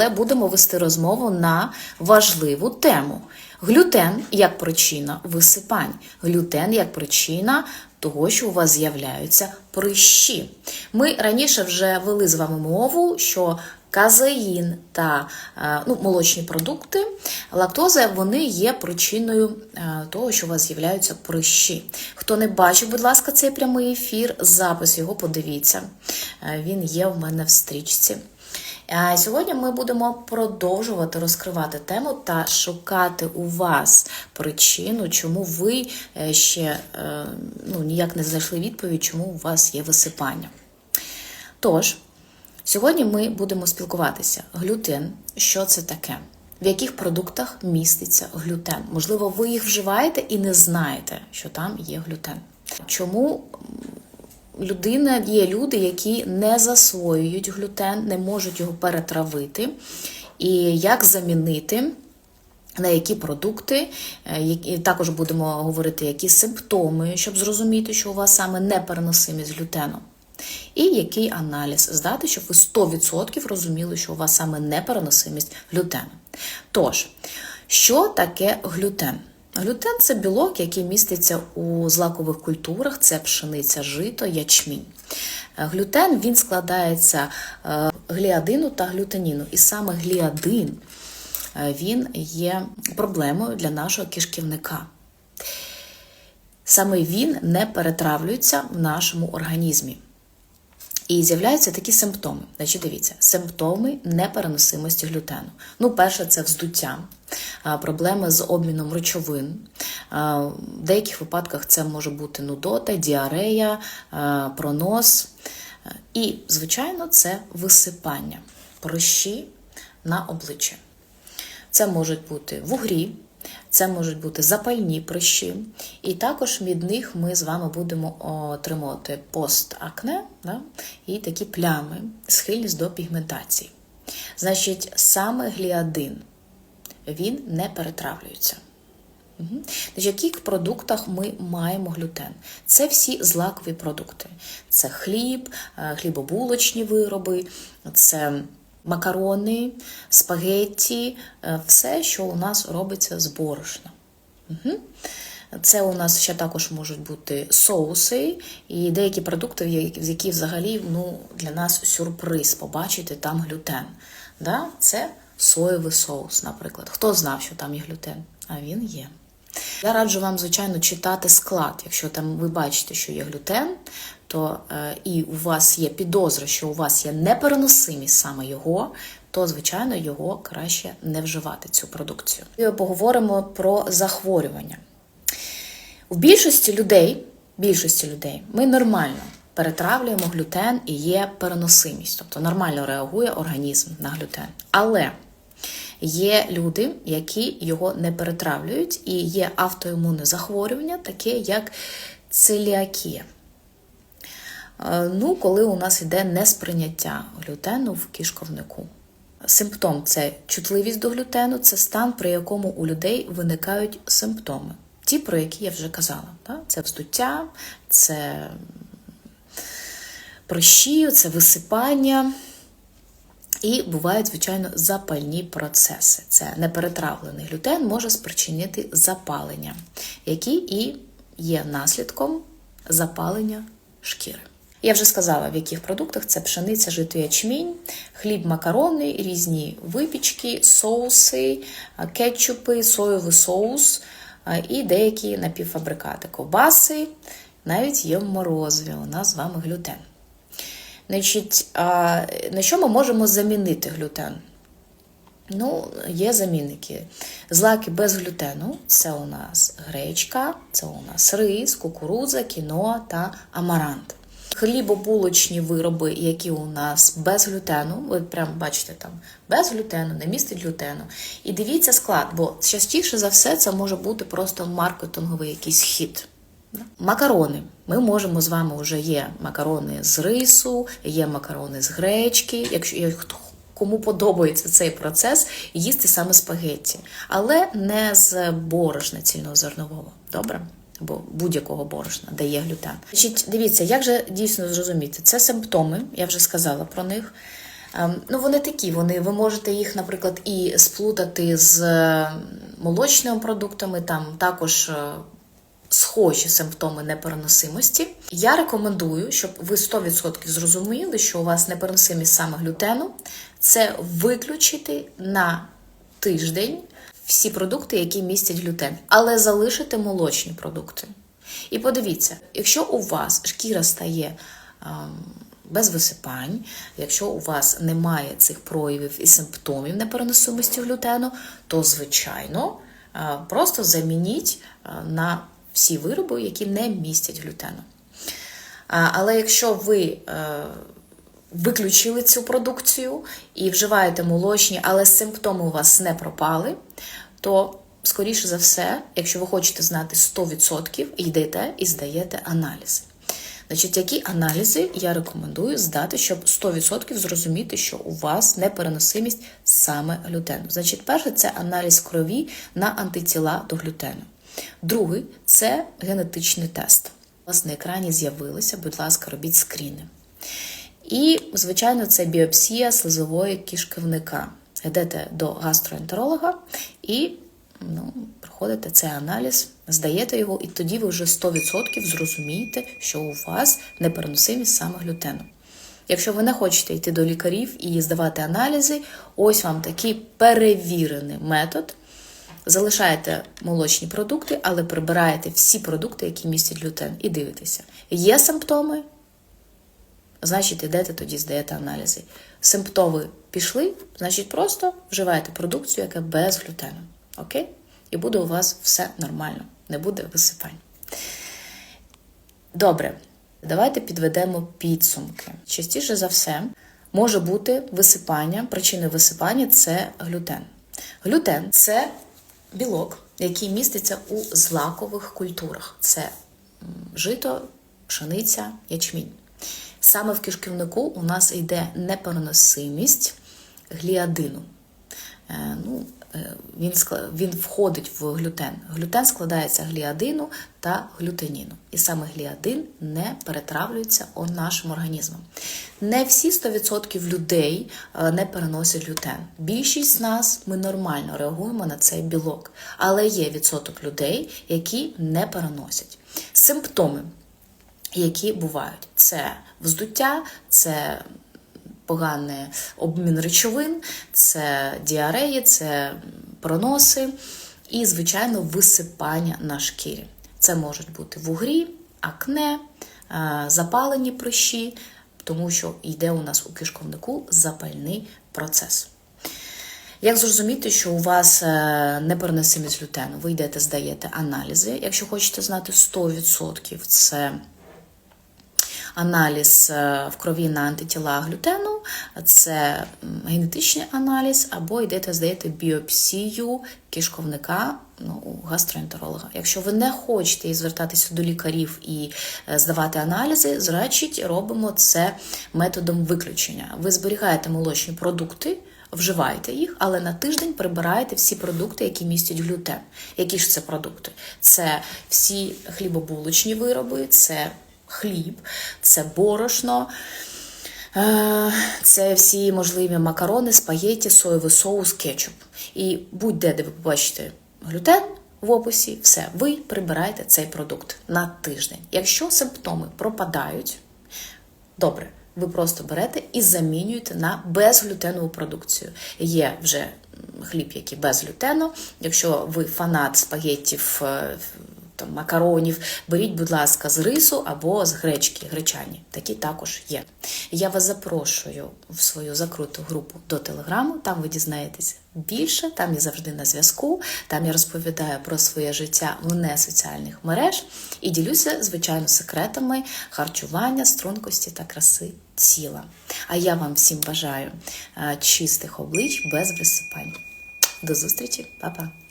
Але будемо вести розмову на важливу тему. Глютен як причина висипань, глютен як причина того, що у вас з'являються прищі. Ми раніше вже вели з вами мову, що казеїн та е, ну, молочні продукти, лактоза, вони є причиною е, того, що у вас з'являються прищі. Хто не бачив, будь ласка, цей прямий ефір, запис його подивіться. Е, Він є в мене в стрічці. Сьогодні ми будемо продовжувати розкривати тему та шукати у вас причину, чому ви е, ще е, ну, ніяк не знайшли відповідь, чому у вас є висипання. Тож, сьогодні ми будемо спілкуватися. Глютен, що це таке? В яких продуктах міститься глютен? Можливо, ви їх вживаєте і не знаєте, що там є глютен. Чому людина є люди, які не засвоюють глютен, не можуть його перетравити, і як замінити. На які продукти, е, які також будемо говорити, які симптоми, щоб зрозуміти, що у вас саме непереносимість глютену. І який аналіз здати, щоб ви 100% розуміли, що у вас саме непереносимість глютену. Тож, що таке глютен? Глютен це білок, який міститься у злакових культурах, це пшениця, жито, ячмінь. Е, Глютен він складається е, гліадину та глютеніну. І саме гліадин е, він є проблемою для нашого кишківника. Саме він не перетравлюється в нашому організмі. І з'являються такі симптоми. Значить, дивіться, симптоми непереносимості глютену. Ну, перше, це вздуття, проблеми з обміном речовин. В деяких випадках це може бути нудота, діарея, пронос. І, звичайно, це висипання, прищі на обличчя. Це можуть бути вугрі, це можуть бути запальні прищі, і також від них ми з вами будемо отримувати постакне да? і такі плями, схильність до пігментації. Значить, саме гліадин він не перетравлюється. Угу. В яких продуктах ми маємо глютен? Це всі злакові продукти. Це хліб, е, хлібобулочні вироби, це макарони, спагетті, е, все, що у нас робиться з борошна. Угу. Це у нас ще також можуть бути соуси і деякі продукти, в які взагалі ну, для нас сюрприз побачити там глютен. Да? Це соєвий соус, наприклад. Хто знав, що там є глютен? А він є. Я раджу вам, звичайно, читати склад. Якщо там ви бачите, що є глютен, то е, і у вас є підозра, що у вас є непереносимість саме його, то, звичайно, його краще не вживати, цю продукцію. І поговоримо про захворювання. У більшості людей, більшості людей ми нормально перетравлюємо глютен і є переносимість, тобто нормально реагує організм на глютен. Але Є люди, які його не перетравлюють, і є автоімунне захворювання, таке як целіакія. Ну, коли у нас йде несприйняття глютену в кишковнику. Симптом це чутливість до глютену, це стан, при якому у людей виникають симптоми. Ті, про які я вже казала. Це вздуття, це прищі, це висипання. І бувають, звичайно, запальні процеси. Це неперетравлений глютен може спричинити запалення, які і є наслідком запалення шкіри. Я вже сказала, в яких продуктах це пшениця, жито ячмінь, хліб, макарони, різні випічки, соуси, кетчупи, соєвий соус і деякі напівфабрикати, ковбаси, навіть є в морозиві. У нас з вами глютен. Значить, на що ми можемо замінити глютен? Ну, є замінники. Злаки без глютену це у нас гречка, це у нас рис, кукурудза, кіно та амарант. Хлібобулочні вироби, які у нас без глютену, ви прямо бачите там, без глютену, не містить глютену. І дивіться склад, бо частіше за все це може бути просто маркетинговий якийсь хід. Макарони. Ми можемо з вами вже є макарони з рису, є макарони з гречки. Якщо кому подобається цей процес, їсти саме спагетті, але не з борошна цільнозернового. Добре? Або будь-якого борошна, де є глютен. Значить, Дивіться, як же дійсно зрозуміти? Це симптоми, я вже сказала про них. Ем, Ну, вони такі, вони, ви можете їх, наприклад, і сплутати з молочними продуктами, там також е, схожі симптоми непереносимості. Я рекомендую, щоб ви 100% зрозуміли, що у вас непереносимість саме глютену, це виключити на тиждень всі продукти, які містять глютен, але залишити молочні продукти. І подивіться, якщо у вас шкіра стає ем, без висипань, якщо у вас немає цих проявів і симптомів непереносимості глютену, то, звичайно, е, просто замініть е, на всі вироби, які не містять глютену. Але якщо ви е, виключили цю продукцію і вживаєте молочні, але симптоми у вас не пропали, то, скоріше за все, якщо ви хочете знати 100%, йдете і здаєте аналізи. Значить, які аналізи я рекомендую здати, щоб 100% зрозуміти, що у вас непереносимість саме глютену. Значить, перше це аналіз крові на антитіла до глютену. Другий це генетичний тест. У вас на екрані з'явилися, будь ласка, робіть скріни. І, звичайно, це біопсія слизової кишківника. Йдете до гастроентеролога і ну, проходите цей аналіз, здаєте його, і тоді ви вже 100% зрозумієте, що у вас непереносимість саме глютену. Якщо ви не хочете йти до лікарів і здавати аналізи, ось вам такий перевірений метод. Залишаєте молочні продукти, але прибираєте всі продукти, які містять глютен, і дивитеся. Є симптоми, значить, йдете тоді, здаєте аналізи. Симптоми пішли, значить, просто вживаєте продукцію, яка без глютену. Окей? І буде у вас все нормально, не буде висипань. Добре, давайте підведемо підсумки. Частіше за все, може бути висипання. Причиною висипання це глютен. Глютен це білок, який міститься у злакових культурах: це жито, пшениця, ячмінь. Саме в кишківнику у нас йде непереносимість гліадину. Е, ну, він він входить в глютен. Глютен складається гліадину та глютеніну. І саме гліадин не перетравлюється нашим організмом. Не всі 100% людей е, не переносять глютен. Більшість з нас ми нормально реагуємо на цей білок, але є відсоток людей, які не переносять. Симптоми, які бувають, це вздуття, це поганий обмін речовин, це діареї, це проноси і, звичайно, висипання на шкірі. Це можуть бути вугрі, акне, е, запалені прищі, тому що йде у нас у кишковнику запальний процес. Як зрозуміти, що у вас е, непереносимість глютену? Ви йдете, здаєте аналізи. Якщо хочете знати 100%, це аналіз е, в крові на антитіла глютену, це генетичний аналіз, або йдете, здаєте біопсію кишковника ну, у гастроентеролога. Якщо ви не хочете звертатися до лікарів і е, здавати аналізи, значить робимо це методом виключення. Ви зберігаєте молочні продукти. Вживайте їх, але на тиждень прибираєте всі продукти, які містять глютен. Які ж це продукти? Це всі хлібобулочні вироби, це хліб, це борошно, е, це всі можливі макарони, спагетті, соєвий соус, кетчуп. І будь-де, де ви побачите глютен в описі, все, ви прибираєте цей продукт на тиждень. Якщо симптоми пропадають, добре. Ви просто берете і замінюєте на безглютенову продукцію. Є вже хліб, який без глютену. Якщо ви фанат спагеттів е, там, макаронів, беріть, будь ласка, з рису або з гречки, гречані. Такі також є. Я вас запрошую в свою закруту групу до телеграму, там ви дізнаєтесь більше, там я завжди на зв'язку, там я розповідаю про своє життя вне соціальних мереж і ділюся, звичайно, секретами харчування, стрункості та краси тіла. А я вам всім бажаю чистих облич без висипань. До зустрічі, Па-па!